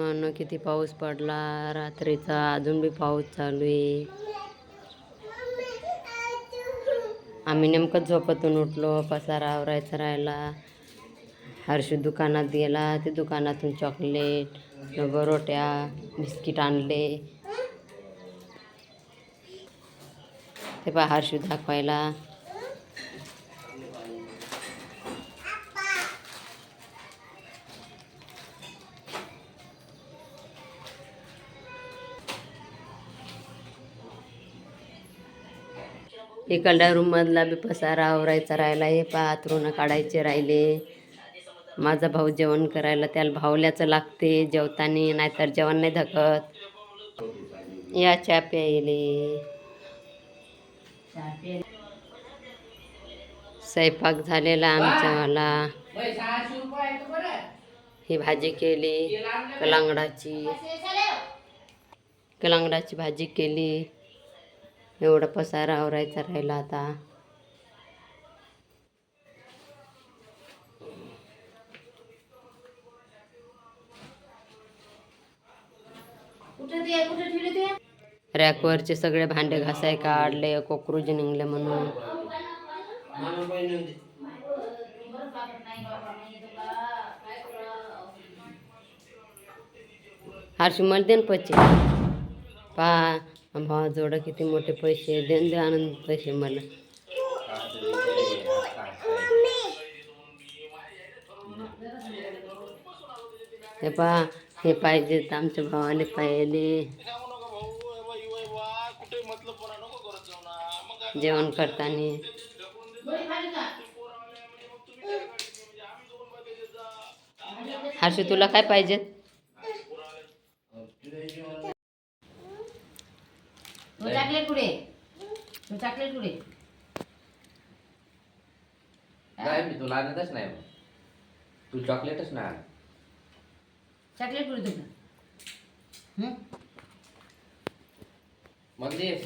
न किती पाऊस पडला रात्रीचा अजून बी पाऊस चालू आहे. आम्ही नेमकं झोपतून उठलो पसारा आवरायचा राहिला. हर्षू दुकानात गेला ते दुकानातून चॉकलेट बरोट्या बिस्किट आणले. ते पहा हर्षू दाखवायला. इकडल्या रूममधला बी पसारा आवरायचा राहिला हे पाथरून काढायचे राहिले. माझा भाऊ जेवण करायला त्याला भावल्याचं लागते जेवताना नाहीतर जेवण नाही धकत या चहा प्यायले. स्वयंपाक झालेला आमच्यावाला ही भाजी केली कलांगडाची. कलांगडाची भाजी केली. एवढा पसारा आवरायचा राहिला आता. रॅकवरचे सगळे भांडे घासाय काढले कोकरूज निघले म्हणून. हर्षी मला दे ना पा भावाजवळ किती मोठे पैसे देऊन दे आनंद पैसे मला. हे पा हे पाहिजेत आमच्या भावाले पाहिले. जेवण करताना. हर्षी तुला काय पाहिजेत तू चॉकलेट कुठे? तू चॉकलेट कुठे? नाही मी तुला आणतच नाही मग. तू चॉकलेटच नाही आणत. चॉकलेट कुठे तुझं? मग दे.